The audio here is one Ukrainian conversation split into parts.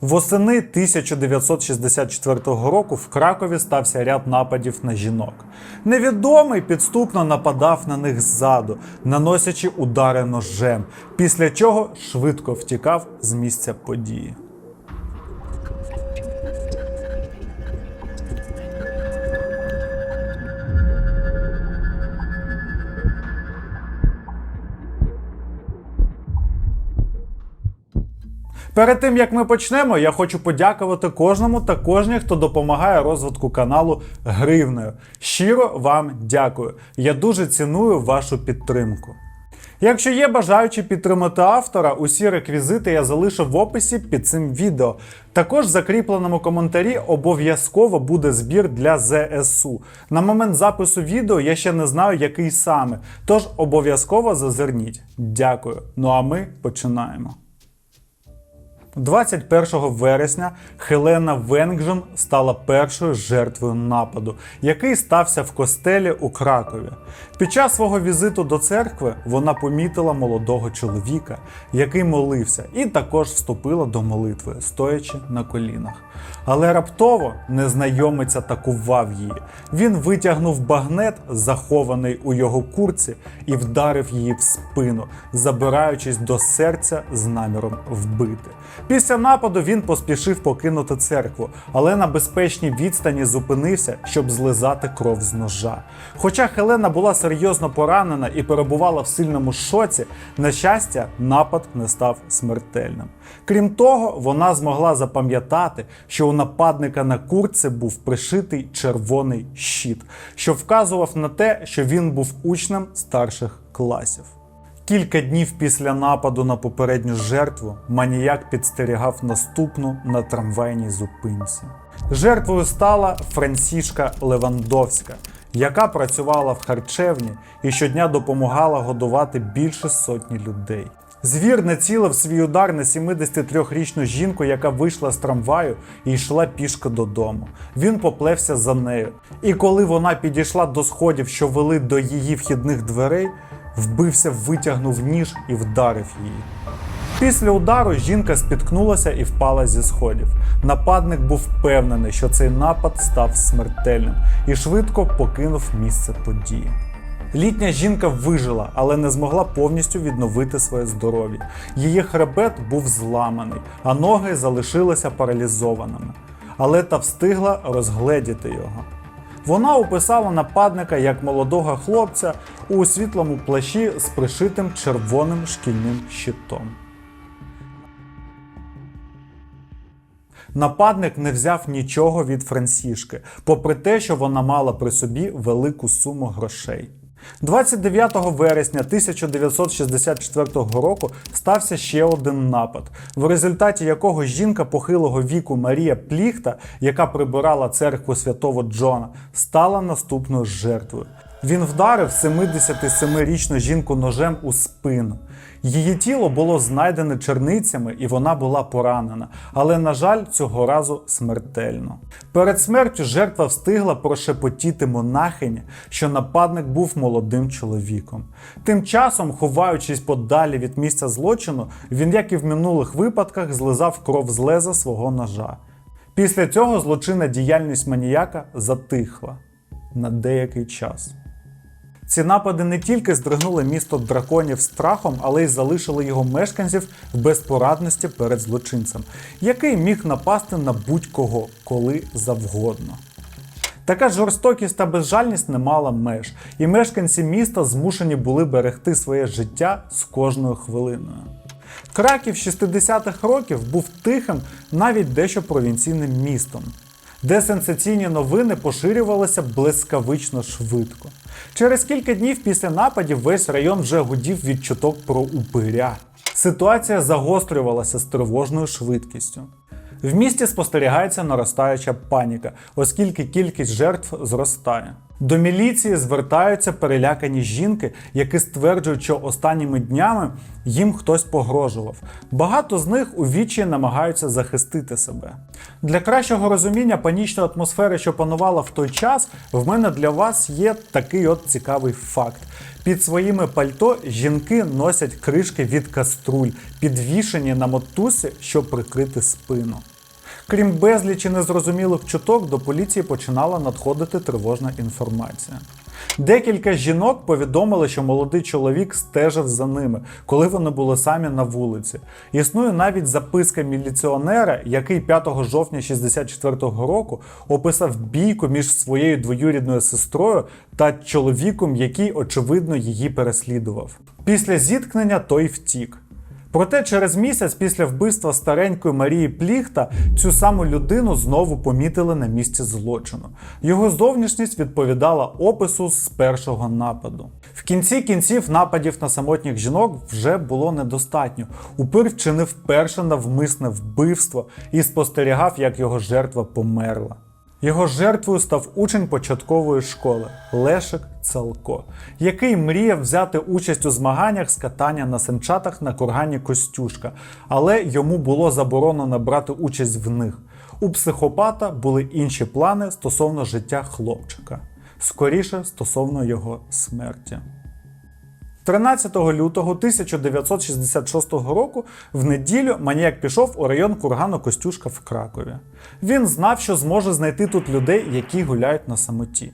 Восени 1964 року в Кракові стався ряд нападів на жінок. Невідомий підступно нападав на них ззаду, наносячи удари ножем, після чого швидко втікав з місця події. Перед тим як ми почнемо, я хочу подякувати кожному та кожній, хто допомагає розвитку каналу гривнею. Щиро вам дякую. Я дуже ціную вашу підтримку. Якщо є бажаючі підтримати автора, усі реквізити я залишив в описі під цим відео. Також в закріпленому коментарі обов'язково буде збір для ЗСУ. На момент запису відео я ще не знаю, який саме, тож обов'язково зазирніть. Дякую. Ну а ми починаємо. 21 вересня Хелена Венгжен стала першою жертвою нападу, який стався в костелі у Кракові. Під час свого візиту до церкви вона помітила молодого чоловіка, який молився, і також вступила до молитви, стоячи на колінах. Але раптово незнайомець атакував її. Він витягнув багнет, захований у його курці, і вдарив її в спину, забираючись до серця з наміром вбити. Після нападу він поспішив покинути церкву, але на безпечній відстані зупинився, щоб злизати кров з ножа. Хоча Хелена була серйозно поранена і перебувала в сильному шоці, на щастя, напад не став смертельним. Крім того, вона змогла запам'ятати, що у нападника на куртці був пришитий червоний щит, що вказував на те, що він був учнем старших класів. Кілька днів після нападу на попередню жертву маніяк підстерігав наступну на трамвайній зупинці. Жертвою стала Франсішка Левандовська, яка працювала в харчевні і щодня допомагала годувати більше сотні людей. Звір націлив свій удар на 73-річну жінку, яка вийшла з трамваю і йшла пішки додому. Він поплевся за нею. І коли вона підійшла до сходів, що вели до її вхідних дверей, вбився, витягнув ніж і вдарив її. Після удару жінка спіткнулася і впала зі сходів. Нападник був впевнений, що цей напад став смертельним і швидко покинув місце події. Літня жінка вижила, але не змогла повністю відновити своє здоров'я. Її хребет був зламаний, а ноги залишилися паралізованими. Але та встигла розгледіти його. Вона описала нападника як молодого хлопця у світлому плащі з пришитим червоним шкільним щитом. Нападник не взяв нічого від Франсішки, попри те, що вона мала при собі велику суму грошей. 29 вересня 1964 року стався ще один напад, в результаті якого жінка похилого віку Марія Пліхта, яка прибирала церкву святого Джона, стала наступною жертвою. Він вдарив 77-річну жінку ножем у спину. Її тіло було знайдене черницями і вона була поранена, але, на жаль, цього разу смертельно. Перед смертю жертва встигла прошепотіти монахині, що нападник був молодим чоловіком. Тим часом, ховаючись подалі від місця злочину, він, як і в минулих випадках, злизав кров з леза свого ножа. Після цього злочинна діяльність маніяка затихла на деякий час. Ці напади не тільки здригнули місто драконів страхом, але й залишили його мешканців в безпорадності перед злочинцем, який міг напасти на будь-кого коли завгодно. Така жорстокість та безжальність не мала меж, і мешканці міста змушені були берегти своє життя з кожною хвилиною. Краків 60-х років був тихим, навіть дещо провінційним містом, де сенсаційні новини поширювалися блискавично швидко. Через кілька днів після нападів весь район вже гудів від чуток про упиря. Ситуація загострювалася з тривожною швидкістю. В місті спостерігається наростаюча паніка, оскільки кількість жертв зростає. До міліції звертаються перелякані жінки, які стверджують, що останніми днями їм хтось погрожував. Багато з них у вічі намагаються захистити себе. Для кращого розуміння панічної атмосфери, що панувала в той час, в мене для вас є такий от цікавий факт. Під своїми пальто жінки носять кришки від каструль, підвішені на мотузці, щоб прикрити спину. Крім безлічі незрозумілих чуток, до поліції починала надходити тривожна інформація. Декілька жінок повідомили, що молодий чоловік стежив за ними, коли вони були самі на вулиці. Існує навіть записка міліціонера, який 5 жовтня 64-го року описав бійку між своєю двоюрідною сестрою та чоловіком, який очевидно її переслідував. Після зіткнення той втік. Проте через місяць після вбивства старенької Марії Пліхта цю саму людину знову помітили на місці злочину. Його зовнішність відповідала опису з першого нападу. В кінці кінців нападів на самотніх жінок вже було недостатньо. Упир вчинив перше навмисне вбивство і спостерігав, як його жертва померла. Його жертвою став учень початкової школи Лешик Цалко, який мріяв взяти участь у змаганнях з катання на санчатах на кургані Костюшка, але йому було заборонено брати участь в них. У психопата були інші плани стосовно життя хлопчика, скоріше стосовно його смерті. 13 лютого 1966 року в неділю маніяк пішов у район кургану Костюшка в Кракові. Він знав, що зможе знайти тут людей, які гуляють на самоті.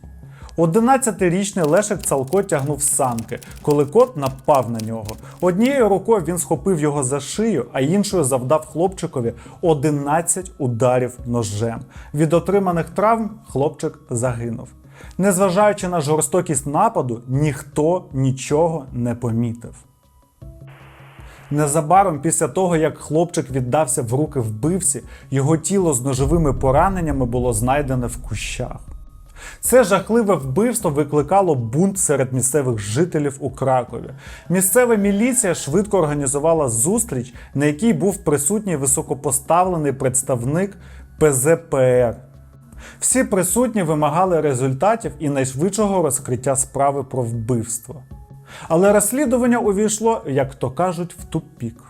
11-річний Лешик Цалко тягнув санки, коли кот напав на нього. Однією рукою він схопив його за шию, а іншою завдав хлопчикові 11 ударів ножем. Від отриманих травм хлопчик загинув. Незважаючи на жорстокість нападу, ніхто нічого не помітив. Незабаром після того, як хлопчик віддався в руки вбивці, його тіло з ножовими пораненнями було знайдене в кущах. Це жахливе вбивство викликало бунт серед місцевих жителів у Кракові. Місцева міліція швидко організувала зустріч, на якій був присутній високопоставлений представник ПЗПР. Всі присутні вимагали результатів і найшвидшого розкриття справи про вбивство. Але розслідування увійшло, як то кажуть, в тупік.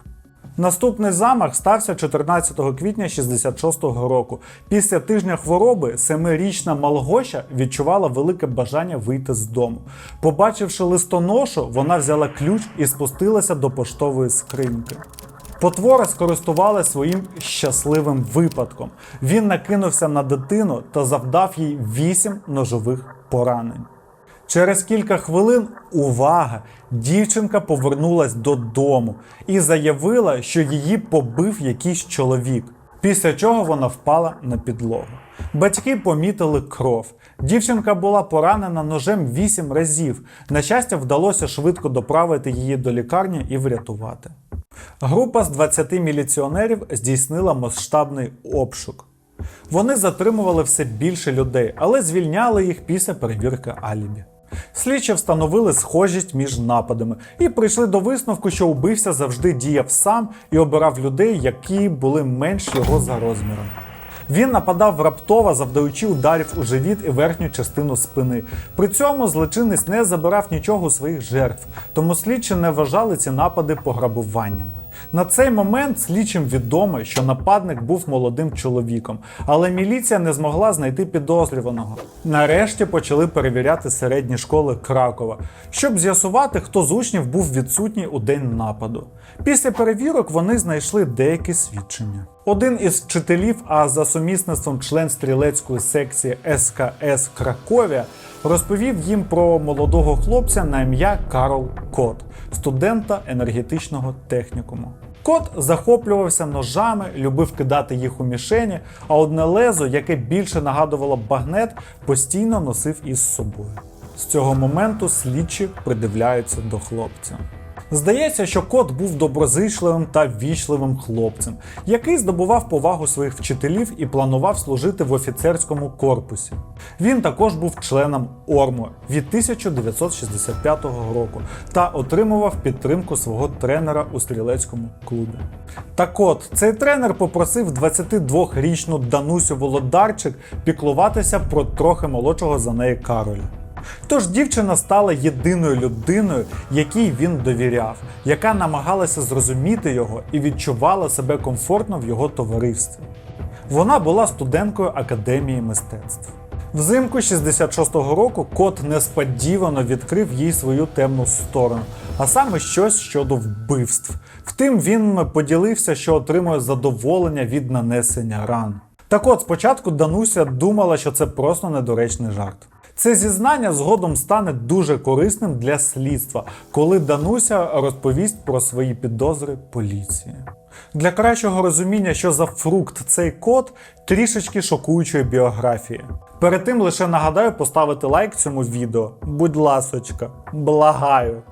Наступний замах стався 14 квітня 66-го року. Після тижня хвороби семирічна Малгоша відчувала велике бажання вийти з дому. Побачивши листоношу, вона взяла ключ і спустилася до поштової скриньки. Потвора скористувала своїм щасливим випадком. Він накинувся на дитину та завдав їй вісім ножових поранень. Через кілька хвилин увага! Дівчинка повернулась додому і заявила, що її побив якийсь чоловік. Після чого вона впала на підлогу. Батьки помітили кров. Дівчинка була поранена ножем вісім разів. На щастя, вдалося швидко доправити її до лікарні і врятувати. Група з 20 міліціонерів здійснила масштабний обшук. Вони затримували все більше людей, але звільняли їх після перевірки алібі. Слідчі встановили схожість між нападами і прийшли до висновку, що убивця завжди діяв сам і обирав людей, які були менш його за розміром. Він нападав раптово, завдаючи ударів у живіт і верхню частину спини. При цьому злочинець не забирав нічого у своїх жертв, тому слідчі не вважали ці напади пограбуванням. На цей момент слідчим відомо, що нападник був молодим чоловіком, але міліція не змогла знайти підозрюваного. Нарешті почали перевіряти середні школи Кракова, щоб з'ясувати, хто з учнів був відсутній у день нападу. Після перевірок вони знайшли деякі свідчення. Один із вчителів, а за сумісництвом член стрілецької секції СКС Краковія, розповів їм про молодого хлопця на ім'я Карл Кот, студента енергетичного технікуму. Кот захоплювався ножами, любив кидати їх у мішені, а одне лезо, яке більше нагадувало багнет, постійно носив із собою. З цього моменту слідчі придивляються до хлопця. Здається, що кот був доброзичливим та ввічливим хлопцем, який здобував повагу своїх вчителів і планував служити в офіцерському корпусі. Він також був членом Орму від 1965 року та отримував підтримку свого тренера у стрілецькому клубі. Так от, цей тренер попросив 22-річну Данусю Володарчик піклуватися про трохи молодшого за неї Кароля. Тож дівчина стала єдиною людиною, якій він довіряв, яка намагалася зрозуміти його і відчувала себе комфортно в його товаристві. Вона була студенткою академії мистецтв. Взимку 66-го року кот несподівано відкрив їй свою темну сторону, а саме щось щодо вбивств. Втім, він поділився, що отримує задоволення від нанесення ран. Так от, спочатку Дануся думала, що це просто недоречний жарт. Це зізнання згодом стане дуже корисним для слідства, коли Дануся розповість про свої підозри поліції. Для кращого розуміння, що за фрукт цей код, трішечки шокуючої біографії. Перед тим лише нагадаю поставити лайк цьому відео. Будь ласочка, благаю.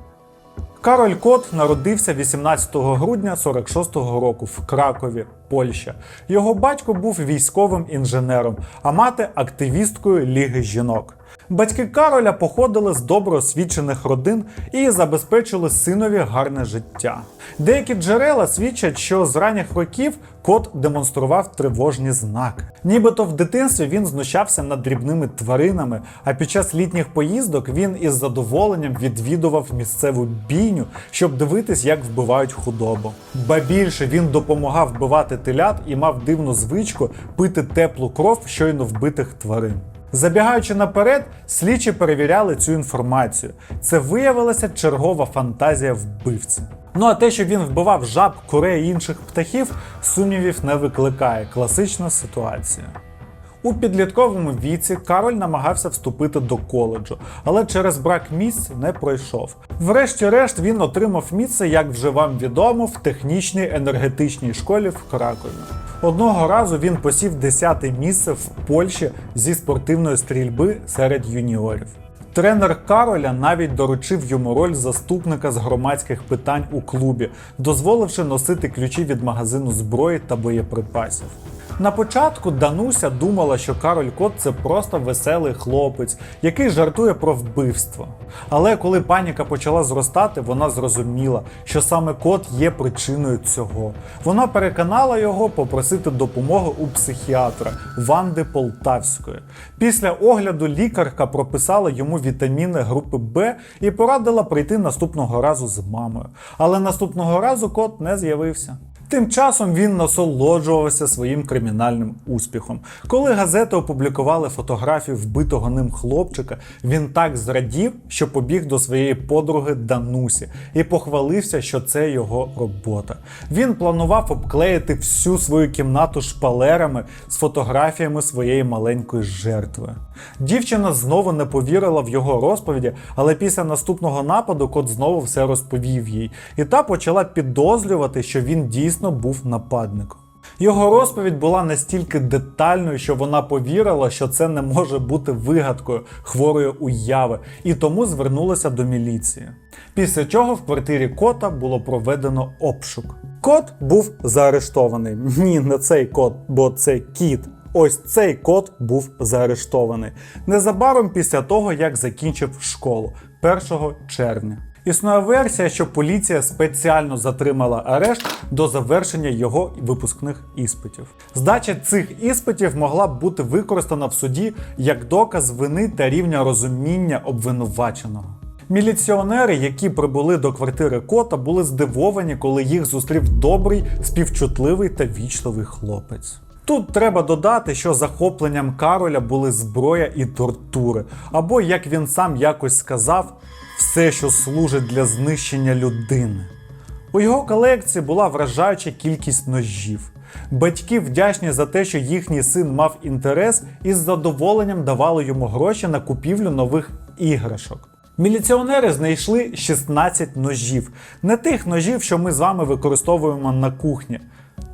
Кароль Кот народився 18 грудня 46-го року в Кракові, Польща. Його батько був військовим інженером, а мати активісткою Ліги жінок. Батьки Кароля походили з добре освічених родин і забезпечили синові гарне життя. Деякі джерела свідчать, що з ранніх років кот демонстрував тривожні знаки. Нібито в дитинстві він знущався над дрібними тваринами, а під час літніх поїздок він із задоволенням відвідував місцеву бійню, щоб дивитись, як вбивають худобу. Ба більше він допомагав вбивати телят і мав дивну звичку пити теплу кров щойно вбитих тварин. Забігаючи наперед, слідчі перевіряли цю інформацію. Це виявилася чергова фантазія вбивці. Ну а те, що він вбивав жаб, курей і інших птахів, сумнівів не викликає. Класична ситуація. У підлітковому віці Кароль намагався вступити до коледжу, але через брак місць не пройшов. Врешті-решт він отримав місце, як вже вам відомо, в технічній енергетичній школі в Кракові. Одного разу він посів 10-те місце в Польщі зі спортивної стрільби серед юніорів. Тренер Кароля навіть доручив йому роль заступника з громадських питань у клубі, дозволивши носити ключі від магазину зброї та боєприпасів. На початку Дануся думала, що Кароль Кот це просто веселий хлопець, який жартує про вбивство. Але коли паніка почала зростати, вона зрозуміла, що саме кот є причиною цього. Вона переконала його попросити допомоги у психіатра Ванди Полтавської. Після огляду лікарка прописала йому вітаміни групи Б і порадила прийти наступного разу з мамою. Але наступного разу кот не з'явився. Тим часом він насолоджувався своїм кримінальним успіхом. Коли газети опублікували фотографію вбитого ним хлопчика, він так зрадів, що побіг до своєї подруги Данусі і похвалився, що це його робота. Він планував обклеїти всю свою кімнату шпалерами з фотографіями своєї маленької жертви. Дівчина знову не повірила в його розповіді, але після наступного нападу кот знову все розповів їй, і та почала підозрювати, що він дійсно був нападником. Його розповідь була настільки детальною, що вона повірила, що це не може бути вигадкою хворої уяви, і тому звернулася до міліції. Після чого в квартирі кота було проведено обшук. Кот був заарештований. Ні, не цей кот, бо це кіт. Ось цей кот був заарештований незабаром після того, як закінчив школу 1 червня. Існує версія, що поліція спеціально затримала арешт до завершення його випускних іспитів. Здача цих іспитів могла б бути використана в суді як доказ вини та рівня розуміння обвинуваченого. Міліціонери, які прибули до квартири кота, були здивовані, коли їх зустрів добрий, співчутливий та вічливий хлопець. Тут треба додати, що захопленням Кароля були зброя і тортури, або, як він сам якось сказав, все, що служить для знищення людини. У його колекції була вражаюча кількість ножів. Батьки вдячні за те, що їхній син мав інтерес і з задоволенням давали йому гроші на купівлю нових іграшок. Міліціонери знайшли 16 ножів, не тих ножів, що ми з вами використовуємо на кухні.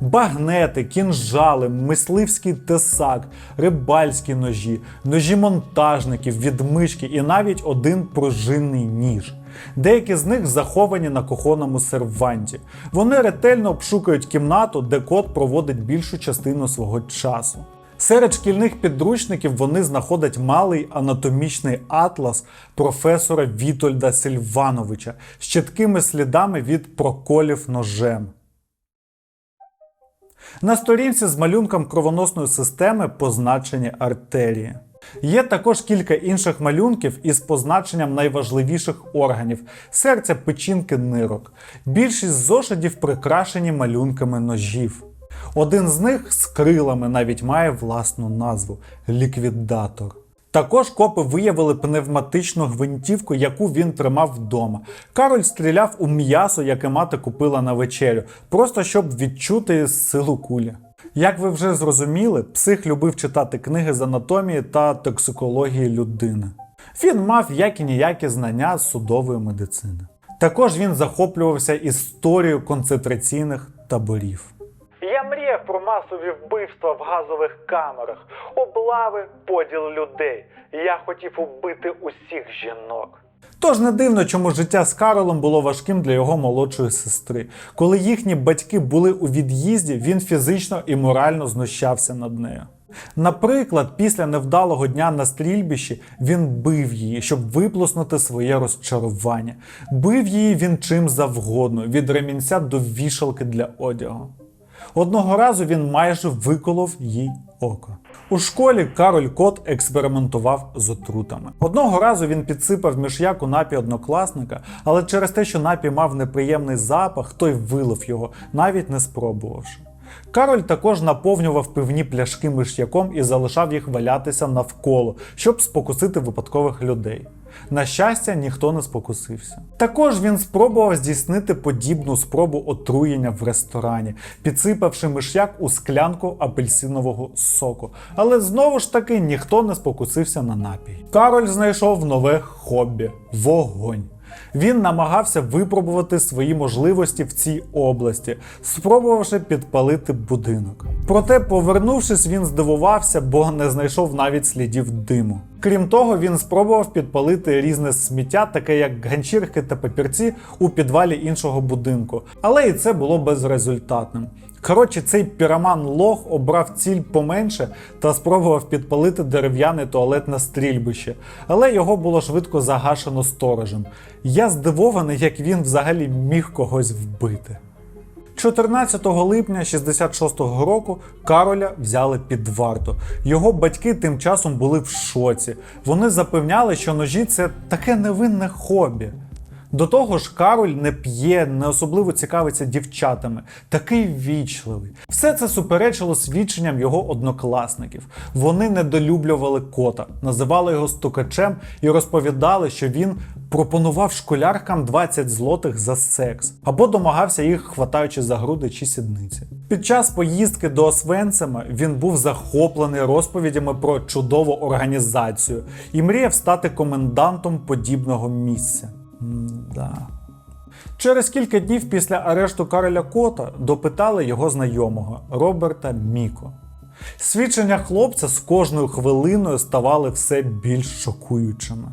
Багнети, кінжали, мисливський тесак, рибальські ножі, ножі монтажників, відмички і навіть один пружинний ніж. Деякі з них заховані на кухонному серванті. Вони ретельно обшукають кімнату, де кот проводить більшу частину свого часу. Серед шкільних підручників вони знаходять малий анатомічний атлас професора Вітольда Сильвановича з чіткими слідами від проколів ножем. На сторінці з малюнком кровоносної системи позначені артерії. Є також кілька інших малюнків із позначенням найважливіших органів серця, печінки, нирок. Більшість зошитів прикрашені малюнками ножів. Один з них з крилами навіть має власну назву ліквідатор. Також копи виявили пневматичну гвинтівку, яку він тримав вдома. Кароль стріляв у м'ясо, яке мати купила на вечерю, просто щоб відчути силу кулі. Як ви вже зрозуміли, псих любив читати книги з анатомії та токсикології людини. Він мав які ніякі знання з судової медицини. Також він захоплювався історією концентраційних таборів. Мріяв про масові вбивства в газових камерах, облави, поділ людей. Я хотів убити усіх жінок. Тож не дивно, чому життя з Каролом було важким для його молодшої сестри. Коли їхні батьки були у від'їзді, він фізично і морально знущався над нею. Наприклад, після невдалого дня на стрільбищі він бив її, щоб виплеснути своє розчарування. Бив її він чим завгодно, від ремінця до вішалки для одягу. Одного разу він майже виколов їй око. У школі Кароль Кот експериментував з отрутами. Одного разу він підсипав міш'як у напій однокласника, але через те, що напій мав неприємний запах, той вилив його, навіть не спробувавши. Кароль також наповнював пивні пляшки миш'яком і залишав їх валятися навколо, щоб спокусити випадкових людей. На щастя, ніхто не спокусився. Також він спробував здійснити подібну спробу отруєння в ресторані, підсипавши миш'як у склянку апельсинового соку. Але знову ж таки ніхто не спокусився на напій. Кароль знайшов нове хобі вогонь. Він намагався випробувати свої можливості в цій області, спробувавши підпалити будинок. Проте, повернувшись, він здивувався, бо не знайшов навіть слідів диму. Крім того, він спробував підпалити різне сміття, таке як ганчірки та папірці, у підвалі іншого будинку. Але і це було безрезультатним. Коротше, цей піроман лох обрав ціль поменше та спробував підпалити дерев'яне туалетне стрільбище, але його було швидко загашено сторожем. Я здивований, як він взагалі міг когось вбити. 14 липня 66-го року Кароля взяли під варту. Його батьки тим часом були в шоці. Вони запевняли, що ножі це таке невинне хобі. До того ж, Кароль не п'є, не особливо цікавиться дівчатами, такий вічливий. Все це суперечило свідченням його однокласників. Вони недолюблювали кота, називали його стукачем і розповідали, що він пропонував школяркам 20 злотих за секс або домагався їх, хватаючи за груди чи сідниці. Під час поїздки до Освенцима він був захоплений розповідями про чудову організацію і мріяв стати комендантом подібного місця. М-да. Через кілька днів після арешту Кароля Кота допитали його знайомого Роберта Міко. Свідчення хлопця з кожною хвилиною ставали все більш шокуючими.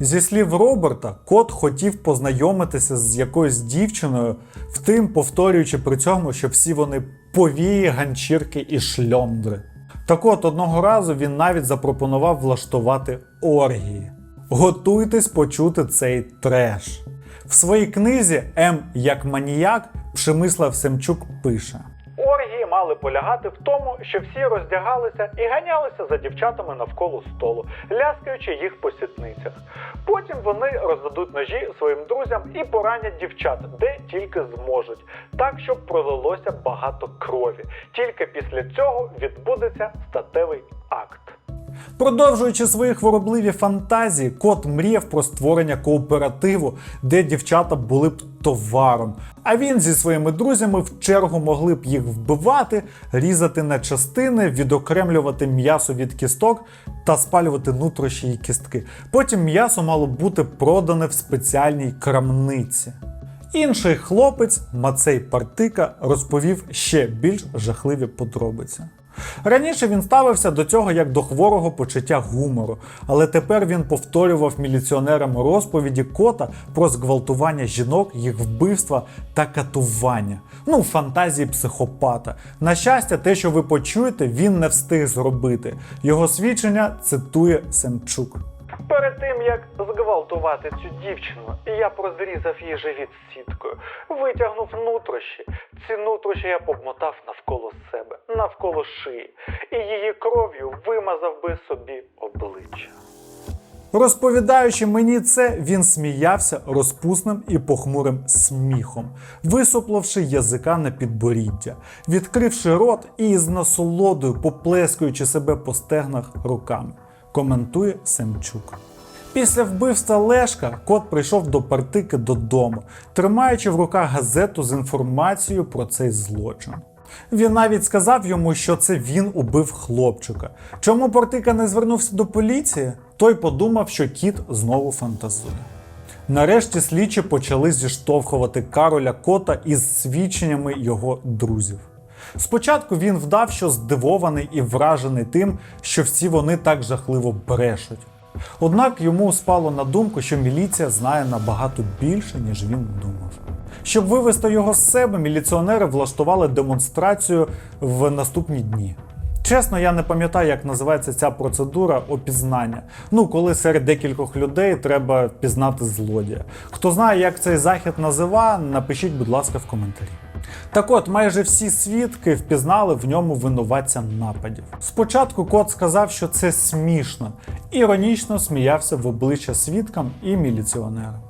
Зі слів Роберта, кот хотів познайомитися з якоюсь дівчиною, втим повторюючи при цьому, що всі вони повії, ганчірки і шльондри. Так от одного разу він навіть запропонував влаштувати оргії. Готуйтесь почути цей треш. В своїй книзі М як маніяк Пшемислав Семчук пише. Оргії мали полягати в тому, що всі роздягалися і ганялися за дівчатами навколо столу, ляскаючи їх по сітницях. Потім вони роздадуть ножі своїм друзям і поранять дівчат, де тільки зможуть, так щоб пролилося багато крові. Тільки після цього відбудеться статевий акт. Продовжуючи свої хворобливі фантазії, кот мріяв про створення кооперативу, де дівчата були б товаром. А він зі своїми друзями в чергу могли б їх вбивати, різати на частини, відокремлювати м'ясо від кісток та спалювати нутрощі і кістки. Потім м'ясо мало бути продане в спеціальній крамниці. Інший хлопець, Мацей Партика, розповів ще більш жахливі подробиці. Раніше він ставився до цього як до хворого почуття гумору, але тепер він повторював міліціонерам розповіді кота про зґвалтування жінок, їх вбивства та катування. Ну, фантазії психопата. На щастя, те, що ви почуєте, він не встиг зробити. Його свідчення цитує Семчук. Перед тим як зґвалтувати цю дівчину, я прозрізав її живіт сіткою, витягнув нутрощі. Ці нутрощі я обмотав навколо себе, навколо шиї, і її кров'ю вимазав би собі обличчя. Розповідаючи мені це, він сміявся розпусним і похмурим сміхом, висоплавши язика на підборіддя, відкривши рот і з насолодою поплескуючи себе по стегнах руками, коментує Семчук. Після вбивства Лешка кот прийшов до партики додому, тримаючи в руках газету з інформацією про цей злочин. Він навіть сказав йому, що це він убив хлопчика. Чому Портика не звернувся до поліції? Той подумав, що кіт знову фантазує. Нарешті слідчі почали зіштовхувати Кароля Кота із свідченнями його друзів. Спочатку він вдав, що здивований і вражений тим, що всі вони так жахливо брешуть. Однак йому спало на думку, що міліція знає набагато більше, ніж він думав. Щоб вивести його з себе, міліціонери влаштували демонстрацію в наступні дні. Чесно, я не пам'ятаю, як називається ця процедура опізнання. Ну, коли серед декількох людей треба впізнати злодія. Хто знає, як цей захід назива, напишіть, будь ласка, в коментарі. Так от, майже всі свідки впізнали в ньому винуватця нападів. Спочатку кот сказав, що це смішно, іронічно сміявся в обличчя свідкам і міліціонерам.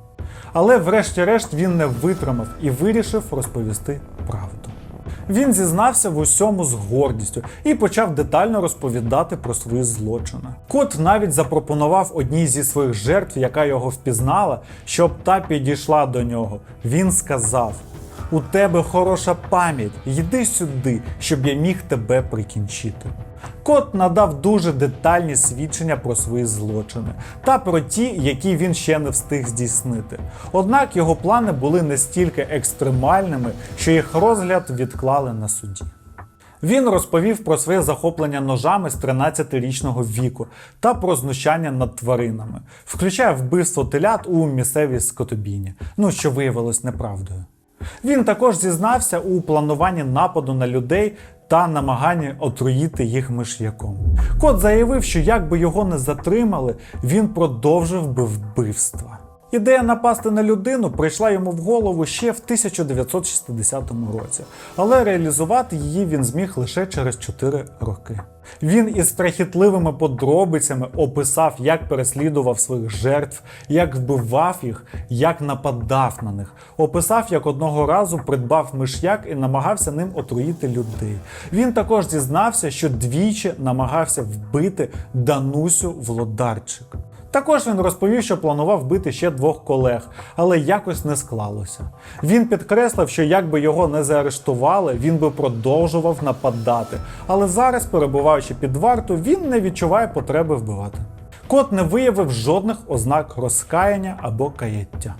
Але врешті-решт він не витримав і вирішив розповісти правду. Він зізнався в усьому з гордістю і почав детально розповідати про свої злочини. Кот навіть запропонував одній зі своїх жертв, яка його впізнала, щоб та підійшла до нього. Він сказав: У тебе хороша пам'ять, йди сюди, щоб я міг тебе прикінчити. Кот надав дуже детальні свідчення про свої злочини та про ті, які він ще не встиг здійснити. Однак його плани були настільки екстремальними, що їх розгляд відклали на суді. Він розповів про своє захоплення ножами з 13-річного віку та про знущання над тваринами, включає вбивство телят у місцевій скотобійні, ну що виявилось неправдою. Він також зізнався у плануванні нападу на людей та намаганні отруїти їх миш'яком. Кот заявив, що якби його не затримали, він продовжив би вбивства. Ідея напасти на людину прийшла йому в голову ще в 1960 році, але реалізувати її він зміг лише через 4 роки. Він із страхітливими подробицями описав, як переслідував своїх жертв, як вбивав їх, як нападав на них. Описав, як одного разу придбав миш'як і намагався ним отруїти людей. Він також зізнався, що двічі намагався вбити Данусю Володарчик. Також він розповів, що планував бити ще двох колег, але якось не склалося. Він підкреслив, що якби його не заарештували, він би продовжував нападати. Але зараз, перебуваючи під варту, він не відчуває потреби вбивати. Кот не виявив жодних ознак розкаяння або каяття.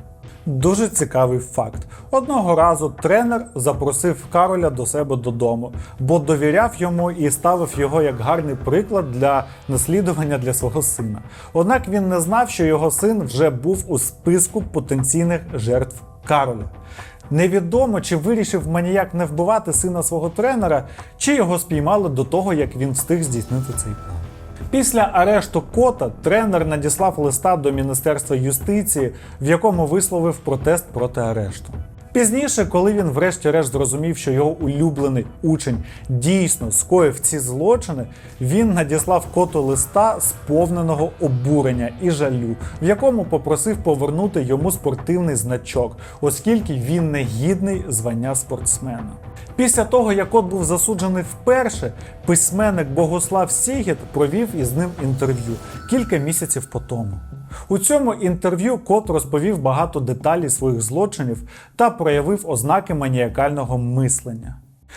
Дуже цікавий факт. Одного разу тренер запросив Кароля до себе додому, бо довіряв йому і ставив його як гарний приклад для наслідування для свого сина. Однак він не знав, що його син вже був у списку потенційних жертв Кароля. Невідомо, чи вирішив маніяк не вбивати сина свого тренера, чи його спіймали до того, як він встиг здійснити цей план. Після арешту кота тренер надіслав листа до Міністерства юстиції, в якому висловив протест проти арешту. Пізніше, коли він врешті-решт зрозумів, що його улюблений учень дійсно скоїв ці злочини, він надіслав коту листа сповненого обурення і жалю, в якому попросив повернути йому спортивний значок, оскільки він не гідний звання спортсмена. Після того, як кот був засуджений вперше, письменник Богослав Сігіт провів із ним інтерв'ю кілька місяців по тому. У цьому інтерв'ю кот розповів багато деталей своїх злочинів та проявив ознаки маніакального мислення.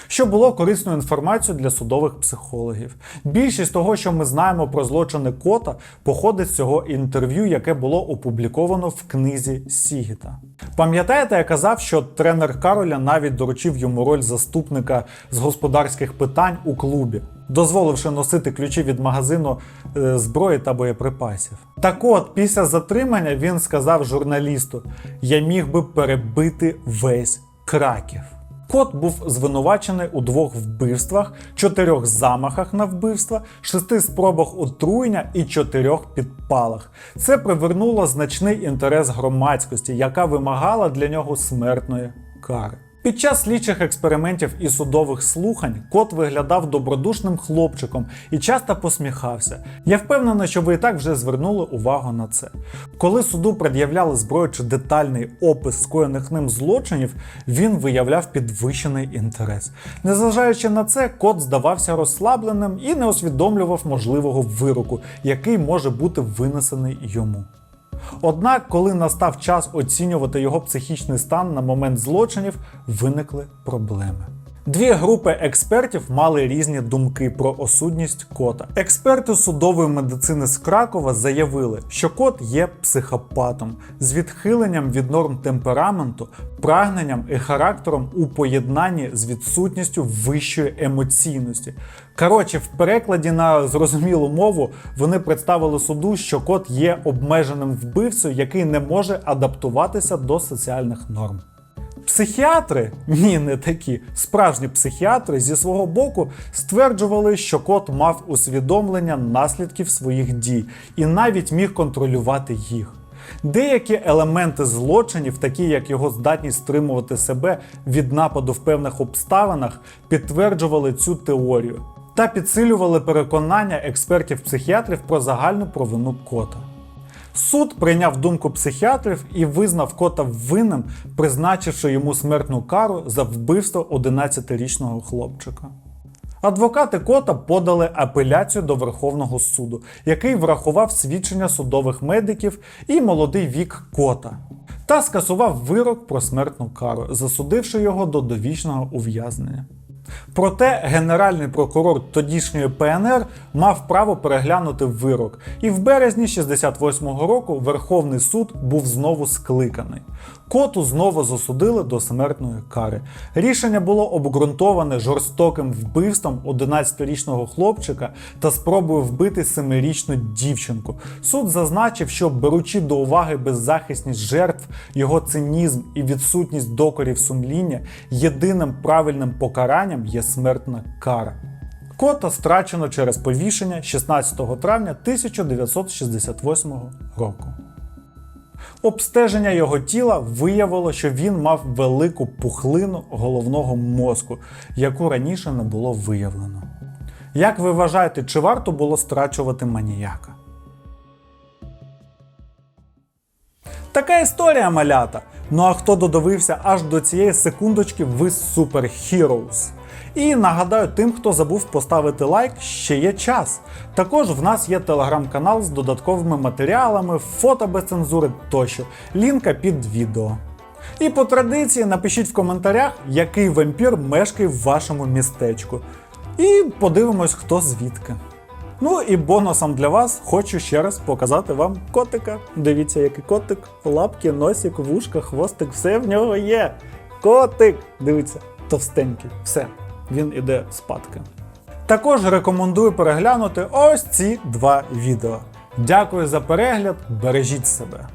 Що було корисною інформацією для судових психологів. Більшість того, що ми знаємо про злочини кота, походить з цього інтерв'ю, яке було опубліковано в книзі Сігіта. Пам'ятаєте, я казав, що тренер Кароля навіть доручив йому роль заступника з господарських питань у клубі, дозволивши носити ключі від магазину е, зброї та боєприпасів. Так от, після затримання він сказав журналісту: Я міг би перебити весь краків. Кот був звинувачений у двох вбивствах, чотирьох замахах на вбивства, шести спробах отруєння і чотирьох підпалах. Це привернуло значний інтерес громадськості, яка вимагала для нього смертної кари. Під час слідчих експериментів і судових слухань кот виглядав добродушним хлопчиком і часто посміхався. Я впевнений, що ви і так вже звернули увагу на це. Коли суду пред'являли зброю чи детальний опис скоєних ним злочинів, він виявляв підвищений інтерес. Незважаючи на це, кот здавався розслабленим і не усвідомлював можливого вироку, який може бути винесений йому. Однак, коли настав час оцінювати його психічний стан на момент злочинів, виникли проблеми. Дві групи експертів мали різні думки про осудність кота. Експерти судової медицини з Кракова заявили, що кот є психопатом з відхиленням від норм темпераменту, прагненням і характером у поєднанні з відсутністю вищої емоційності. Коротше, в перекладі на зрозумілу мову вони представили суду, що кот є обмеженим вбивцею, який не може адаптуватися до соціальних норм. Психіатри, ні, не такі, справжні психіатри зі свого боку стверджували, що кот мав усвідомлення наслідків своїх дій і навіть міг контролювати їх. Деякі елементи злочинів, такі як його здатність стримувати себе від нападу в певних обставинах, підтверджували цю теорію та підсилювали переконання експертів-психіатрів про загальну провину кота. Суд прийняв думку психіатрів і визнав кота винним, призначивши йому смертну кару за вбивство 11-річного хлопчика. Адвокати кота подали апеляцію до Верховного суду, який врахував свідчення судових медиків і молодий вік кота, та скасував вирок про смертну кару, засудивши його до довічного ув'язнення. Проте генеральний прокурор тодішньої ПНР мав право переглянути вирок, і в березні 68-го року Верховний суд був знову скликаний. Коту знову засудили до смертної кари. Рішення було обґрунтоване жорстоким вбивством 11-річного хлопчика та спробою вбити 7-річну дівчинку. Суд зазначив, що беручи до уваги беззахисність жертв, його цинізм і відсутність докорів сумління, єдиним правильним покаранням є смертна кара. Кота страчено через повішення 16 травня 1968 року. Обстеження його тіла виявило, що він мав велику пухлину головного мозку, яку раніше не було виявлено. Як ви вважаєте, чи варто було страчувати маніяка? Така історія малята. Ну а хто додивився аж до цієї секундочки, ви супер heroes. І нагадаю тим, хто забув поставити лайк, ще є час. Також в нас є телеграм-канал з додатковими матеріалами, фото без цензури тощо. Лінка під відео. І по традиції напишіть в коментарях, який вампір мешкає в вашому містечку. І подивимось, хто звідки. Ну і бонусом для вас хочу ще раз показати вам котика. Дивіться, який котик, лапки, носик, вушка, хвостик, все в нього є. Котик! Дивіться, товстенький. Все, він іде спадки. Також рекомендую переглянути ось ці два відео. Дякую за перегляд, бережіть себе.